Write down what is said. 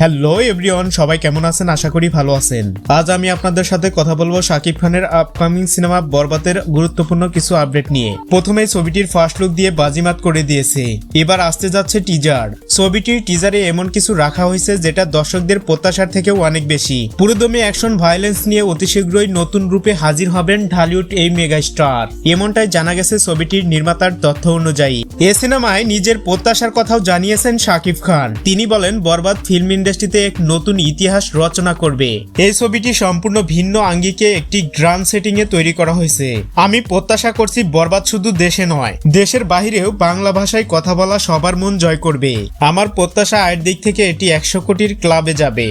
Hello everyone সবাই কেমন আছেন? আশা করি ভালো আছেন। আজ আমি আপনাদের সাথে কথা বলব শাকিব খানের আপকামিং সিনেমা বরবাতের গুরুত্বপূর্ণ কিছু আপডেট নিয়ে। প্রথমে ছবিটির ফার্স্ট লুক দিয়ে বাজিমাত করে দিয়েছে। এবার আসতে যাচ্ছে টিজার ছবিটির টিজারে এমন কিছু রাখা হয়েছে যেটা দর্শকদের প্রত্যাশার থেকেও অনেক বেশি। পুরোদমে অ্যাকশন ভায়োলেন্স নিয়ে অতি শীঘ্রই নতুন রূপে হাজির হবেন ঢালিউড এই মেগা স্টার এমনটাই জানা গেছে ছবিটির নির্মাতার তথ্য অনুযায়ী। এ সিনেমায় নিজের প্রত্যাশার কথাও জানিয়েছেন শাকিব খান। তিনি বলেন, বরবাদ ফিল্ম ইন্ডাস্ট্রিতে এক নতুন ইতিহাস রচনা করবে। এই ছবিটি সম্পূর্ণ ভিন্ন আঙ্গিকে একটি গ্রান্ড সেটিং এ তৈরি করা হয়েছে। আমি প্রত্যাশা করছি বরবাদ শুধু দেশে নয়, দেশের বাহিরেও বাংলা ভাষায় কথা বলা সবার মন জয় করবে। আমার প্রত্যাশা আয়ের দিক থেকে এটি একশো কোটির ক্লাবে যাবে।